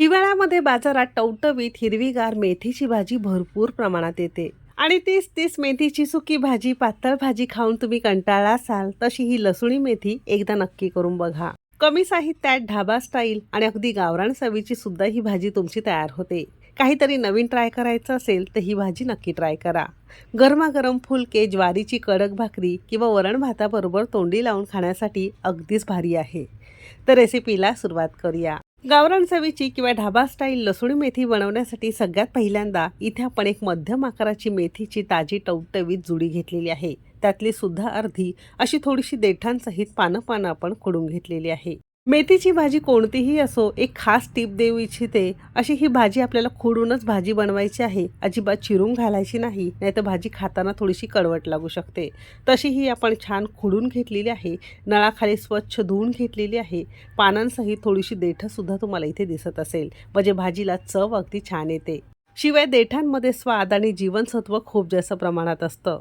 हिवाळ्यामध्ये बाजारात टवटवीत हिरवीगार मेथीची भाजी भरपूर प्रमाणात येते. आणि तीच तीच मेथीची सुकी भाजी पातळ भाजी खाऊन तुम्ही कंटाळा असाल तशी ही लसुणी मेथी एकदा नक्की करून बघा. कमी साहित्यात ढाबा स्टाईल आणि अगदी गावरान चवीची सुद्धा ही भाजी तुमची तयार होते. काहीतरी नवीन ट्राय करायचं असेल तर ही भाजी नक्की ट्राय करा. गरमागरम फुलके ज्वारीची कडक भाकरी किंवा वरण भाताबरोबर तोंडी लावून खाण्यासाठी अगदीच भारी आहे. तर रेसिपीला सुरुवात करूया. गावरान चवीची किंवा ढाबा स्टाईल लसूण मेथी बनवण्यासाठी सगळ्यात पहिल्यांदा इथे आपण एक मध्यम आकाराची मेथीची ताजी टवटवीत जुडी घेतलेली आहे. त्यातली सुद्धा अर्धी अशी थोडीशी देठांसहित पानं पानं आपण खोडून घेतलेली आहे. मेथीची भाजी कोणतीही असो एक खास टीप देऊ इच्छिते अशी ही भाजी आपल्याला खोडूनच भाजी बनवायची आहे. अजिबात चिरून घालायची नाही नाहीतर भाजी खाताना थोडीशी कडवट लागू शकते. तशी ही आपण छान खुडून घेतलेली आहे नळाखाली स्वच्छ धुवून घेतलेली आहे. पानांसहित थोडीशी देठंसुद्धा तुम्हाला इथे दिसत असेल म्हणजे भाजीला चव अगदी छान येते. शिवाय देठांमध्ये स्वाद आणि जीवनसत्व खूप जास्त प्रमाणात असतं.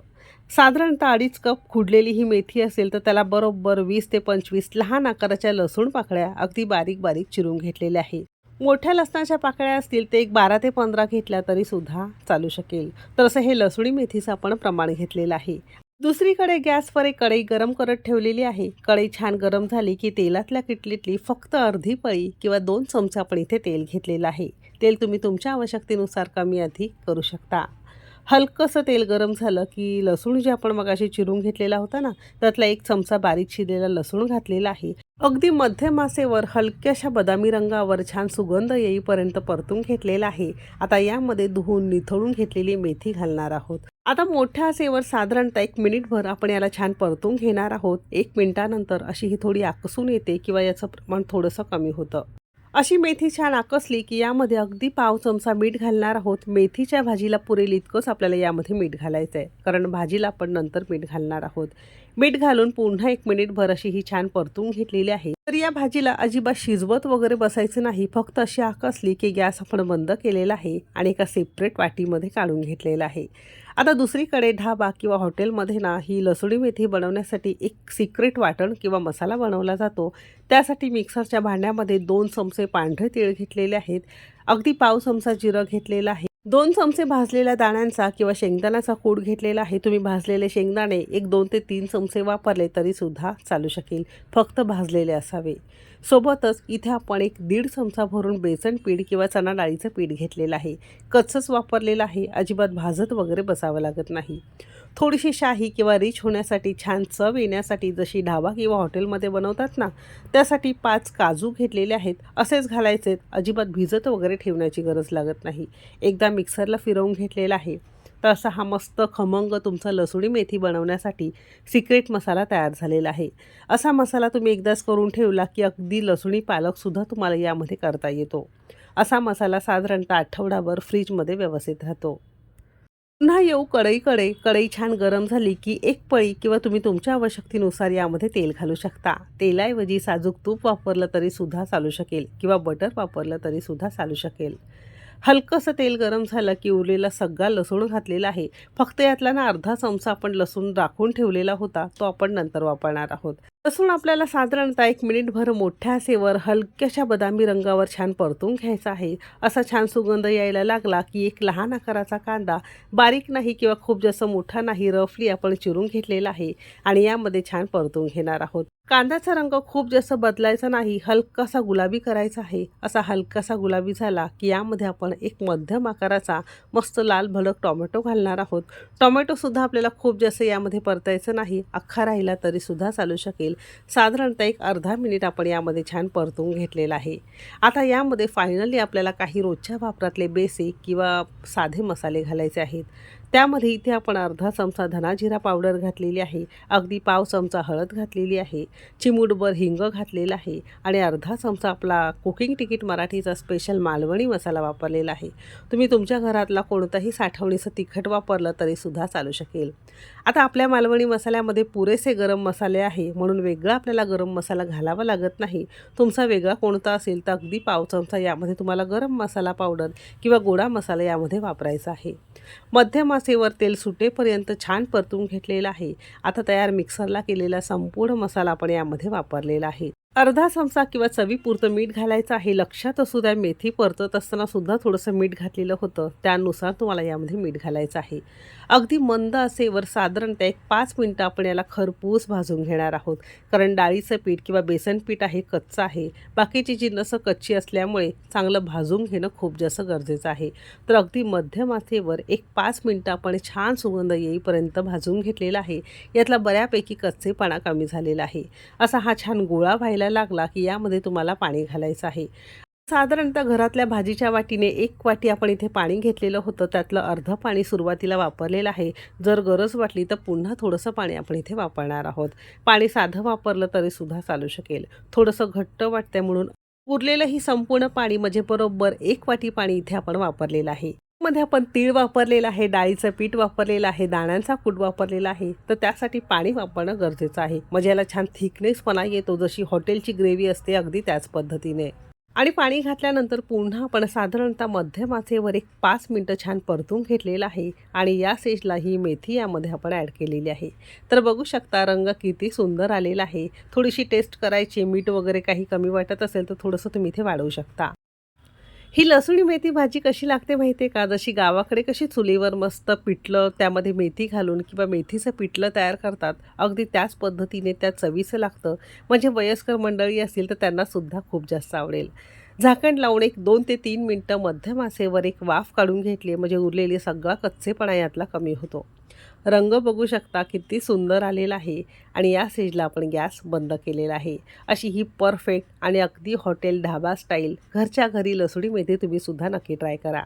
साधारणतः अडीच कप खुडलेली ही मेथी असेल तर त्याला बरोबर वीस ते पंचवीस लहान आकाराच्या लसूण पाकळ्या अगदी बारीक बारीक चिरून घेतलेल्या आहे. मोठ्या लसणाच्या पाकळ्या असतील ते एक बारा ते पंधरा घेतल्या तरी सुद्धा चालू शकेल. तर असं हे लसुणी मेथीचं आपण प्रमाण घेतलेलं आहे. दुसरीकडे गॅसवर एक कढई गरम करत ठेवलेली आहे. कढई छान गरम झाली की तेलातल्या किटलीतली फक्त अर्धी पळी किंवा दोन चमचे आपण इथे तेल घेतलेलं आहे. तेल तुम्ही तुमच्या आवश्यकतेनुसार कमी अधिक करू शकता. हलकंसं तेल गरम झालं की लसूण जे आपण मगाशी चिरून घेतलेला होता ना त्यातला एक चमचा बारीक शिरलेला लसूण घातलेला आहे. अगदी मध्यम मासेवर हलक्याशा बदामी रंगावर छान सुगंध येईपर्यंत परतून घेतलेला आहे. आता यामध्ये धुवून निथळून घेतलेली मेथी घालणार आहोत. आता मोठ्या आसेवर साधारणतः एक मिनिटभर आपण याला छान परतून घेणार आहोत. एक मिनिटानंतर अशी ही थोडी आकसून येते किंवा याचं प्रमाण थोडंसं कमी होतं. अशी मेथी छान आकसली की यामध्ये अगदी पाव चमचा मीठ घालणार आहोत. मेथीच्या भाजीला पुरेल इतकंच आपल्याला यामध्ये मीठ घालायचं आहे कारण भाजीला आपण नंतर मीठ घालणार आहोत. मीठ घालून पुन्हा एक मिनिटभर अशी ही छान परतून घेतलेली आहे. तर या भाजीला अजिबात शिजवत वगैरे बसायचं नाही फक्त अशी आक असली की गॅस आपण बंद केलेला आहे आणि एका सेपरेट वाटीमध्ये काढून घेतलेला आहे. आता दुसरीकडे ढाबा किंवा हॉटेलमध्ये ना ही लसुणी मेथी बनवण्यासाठी एक सिक्रेट वाटण किंवा मसाला बनवला जातो. त्यासाठी मिक्सरच्या भांड्यामध्ये दोन चमचे पांढरे तीळ घेतलेले आहेत. अगदी पाव चमचा जिरं घेतलेला आहे. दोन चमचे भाजलेल्या दाण्यांचा किंवा शेंगदाण्याचा कूट घेतलेला आहे. तुम्ही भाजलेले शेंगदाणे एक दोन ते तीन चमचे वापरले तरीसुद्धा चालू शकेल. फक्त भाजलेले असावे. सोबतच इथे आपण एक दीड चमचा भरून बेसन पीठ किंवा चणा डाळीचं पीठ घेतलेलं आहे. कच्चंच वापरलेलं आहे. अजिबात भाजत वगैरे बसावं लागत नाही. थोडीशी शाही किंवा रिच होण्यासाठी छान चव येण्यासाठी जशी ढाबा किंवा हॉटेलमध्ये बनवतात ना त्यासाठी पाच काजू घेतलेले आहेत. असेच घालायचे अजिबात भिजत वगैरे ठेवण्याची गरज लागत नाही. एकदा मिक्सरला फिरवून घेतलेला आहे. तर असा हा मस्त खमंग तुमचा लसुणी मेथी बनवण्यासाठी सिक्रेट मसाला तयार झालेला आहे. असा मसाला तुम्ही एकदाच करून ठेवला की अगदी लसुणी पालकसुद्धा तुम्हाला यामध्ये करता येतो. असा मसाला साधारणतः आठवडाभर फ्रीजमध्ये व्यवस्थित राहतो. पुन्हा येऊ कढईकडे कढई छान गरम झाली की एक पळी किंवा तुम्ही तुमच्या आवश्यकतेनुसार यामध्ये तेल घालू शकता. तेलाऐवजी साजूक तूप वापरलं तरी सुद्धा चालू शकेल किंवा बटर वापरलं तरी सुद्धा चालू शकेल. हलकंसं तेल गरम झालं की उरलेला सगळा लसूण घातलेला आहे. फक्त यातला ना अर्धा चमचा आपण लसूण राखून ठेवलेला होता तो आपण नंतर वापरणार आहोत. लसूण आपल्याला साधारणतः एक मिनिटभर मोठ्या आसेवर हलक्याशा बदामी रंगावर छान परतून घ्यायचा आहे. असा छान सुगंध यायला लागला की एक लहान आकाराचा कांदा बारीक नाही किंवा खूप जास्त मोठा नाही रफली आपण चिरून घेतलेला आहे आणि यामध्ये छान परतून घेणार आहोत. कांद्याचा रंग खूप जास्त बदलायचा नाही हलकासा गुलाबी करायचा आहे. असा हलकासा गुलाबी झाला की यामध्ये आपण एक मध्यम आकाराचा मस्त लाल भडक टोमॅटो घालणार आहोत. टोमॅटोसुद्धा आपल्याला खूप जास्त यामध्ये परतायचं नाही अख्खा राहिला तरीसुद्धा चालू शकेल. साधारणतः एक अर्धा मिनिट आपण यामध्ये छान परतून घेतलेला आहे. आता यामध्ये फायनली आपल्याला काही रोजच्या वापरातले बेसिक किंवा साधे मसाले घालायचे आहेत. त्यामध्ये इथे आपण अर्धा चमचा धनाजिरा पावडर घातलेली आहे. अगदी पाव चमचा हळद घातलेली आहे. चिमूटभर हिंग घातलेला आहे. आणि अर्धा चमचा आपला कुकिंग तिकीट मराठीचा स्पेशल मालवणी मसाला वापरलेला आहे. तुम्ही तुमच्या घरातला कोणताही साठवणीचं तिखट वापरलं तरीसुद्धा चालू शकेल. आता आपल्या मालवणी मसाल्यामध्ये पुरेसे गरम मसाले आहे. म्हणून वेगळा आपल्याला गरम मसाला घालावा लागत नाही. तुमचा वेगळा कोणता असेल तर अगदी पाव चमचा यामध्ये तुम्हाला गरम मसाला पावडर किंवा गोडा मसाला यामध्ये वापरायचा आहे. मध्यम आचेवर तेल सुटेपर्यंत छान परतून घेतलेलं आहे. आता तयार मिक्सरला केलेला संपूर्ण मसाला आपण यामध्ये वापरलेला आहे. अर्धा चमचा किंवा चवीपुरतं मीठ घालायचं आहे. लक्षात असू द्या मेथी परतत असताना सुद्धा थोडंसं मीठ घातलेलं होतं. त्यानुसार तुम्हाला यामध्ये मीठ घालायचं आहे. अगदी मंद असेवर साधारणतः एक पाच मिनटं आपण याला खरपूस भाजून घेणार आहोत. कारण डाळीचं पीठ किंवा बेसन पीठ आहे कच्चं आहे. बाकीची जिन्नसं कच्ची असल्यामुळे चांगलं भाजून घेणं खूप जास्त गरजेचं आहे. तर अगदी मध्यम आचेवर एक पाच मिनटं आपण छान सुगंध येईपर्यंत भाजून घेतलेला आहे. यातला बऱ्यापैकी कच्चेपणा कमी झालेला आहे. असा हा छान गोळा व्हायला लागला की यामध्ये तुम्हाला पाणी घालायचं आहे. साधारणतः घरातल्या भाजीच्या वाटीने एक वाटी आपण इथे पाणी घेतलेलं होतं. त्यातलं अर्धं पाणी सुरुवातीला वापरलेलं आहे. जर गरज वाटली तर पुन्हा थोडंसं पाणी आपण इथे वापरणार आहोत. पाणी साधं वापरलं तरी सुद्धा चालू शकेल. थोडंसं घट्ट वाटतंय म्हणून उरलेलं ही संपूर्ण पाणी म्हणजे बरोबर एक वाटी पाणी इथे आपण वापरलेलं आहे. मध्ये आपण तीळ वापरलेलं आहे डाळीचं पीठ वापरलेलं आहे दाण्यांचा कूट वापरलेला आहे तर त्यासाठी पाणी वापरणं गरजेचं आहे. म्हणजे याला छान थिकनेसपणा येतो जशी हॉटेलची ग्रेव्ही असते अगदी त्याच पद्धतीने. आणि पाणी घातल्यानंतर पुन्हा आपण साधारणतः मध्यमाचेवर एक पाच मिनटं छान परतून घेतलेलं आहे आणि या स्टेजला ही मेथी यामध्ये आपण ॲड केलेली आहे. तर बघू शकता रंग किती सुंदर आलेला आहे. थोडीशी टेस्ट करायची मीठ वगैरे काही कमी वाटत असेल तर थोडंसं तुम्ही इथे वाढवू शकता. ही लसुणी मेथी भाजी कशी लागते माहिती आहे का? जशी गावाकडे कशी चुलीवर मस्त पिठलं त्यामध्ये मेथी घालून किंवा मेथीचं पिठलं तयार करतात अगदी त्याच पद्धतीने त्या चवीचं लागतं. म्हणजे वयस्कर मंडळी असतील तर त्यांना सुद्धा खूप जास्त आवडेल. झाकण लावून एक दोन ते तीन मिनटं मध्यमासेवर एक वाफ काढून घेतली म्हणजे उरलेली सगळा कच्चेपणा यातला कमी होतो. रंग बघू शकता किती सुंदर आलेला आहे आणि या स्टेजला आपण गॅस बंद केलेला आहे. अशी ही परफेक्ट आणि अगदी हॉटेल ढाबा स्टाईल घरच्या घरी लसुडी मेथी तुम्हीसुद्धा नक्की ट्राय करा.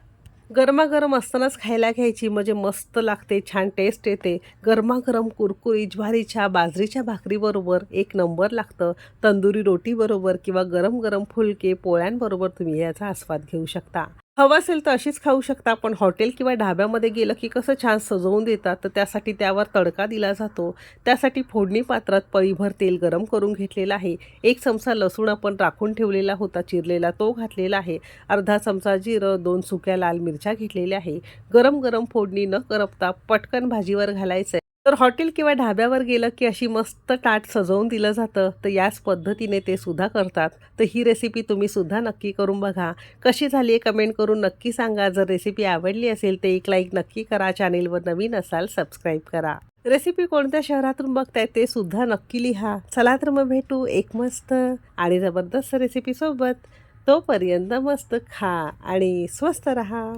गरमागरम असतानाच खायला घ्यायची. म्हणजे मस्त लागते छान टेस्ट येते. गरमागरम कुरकुरी ज्वारीच्या बाजरीच्या भाकरीबरोबर एक नंबर लागतं. तंदुरी रोटीबरोबर किंवा गरम गरम फुलके पोळ्यांबरोबर तुम्ही याचा आस्वाद घेऊ शकता. हवं असेल तर अशीच खाऊ शकता. पण हॉटेल किंवा ढाब्यामध्ये गेलं की कसं छान सजवून देतात तर त्यासाठी त्यावर तडका दिला जातो. त्यासाठी फोडणी पात्रात पळीभर तेल गरम करून घेतलेलं आहे. एक चमचा लसूण आपण राखून ठेवलेला होता चिरलेला तो घातलेला आहे. अर्धा चमचा जिरं दोन सुक्या लाल मिरच्या घेतलेल्या आहे. गरम गरम फोडणी न करपता पटकन भाजीवर घालायचं. तर हॉटेल किंवा ढाब्यावर गेलं की अशी मस्त ताट सजवून दिलं जातं तर याच पद्धतीने ते सुद्धा करतात. तर ही रेसिपी तुम्ही सुद्धा नक्की करून बघा. कशी झाली आहे कमेंट करून नक्की सांगा. जर रेसिपी आवडली असेल तर एक लाईक नक्की करा. चॅनेलवर नवीन असाल सबस्क्राईब करा. रेसिपी कोणत्या शहरातून बघताय ते सुद्धा नक्की लिहा. चला तर मग भेटू एक मस्त आणि जबरदस्त रेसिपीसोबत तोपर्यंत मस्त खा आणि स्वस्त रहा.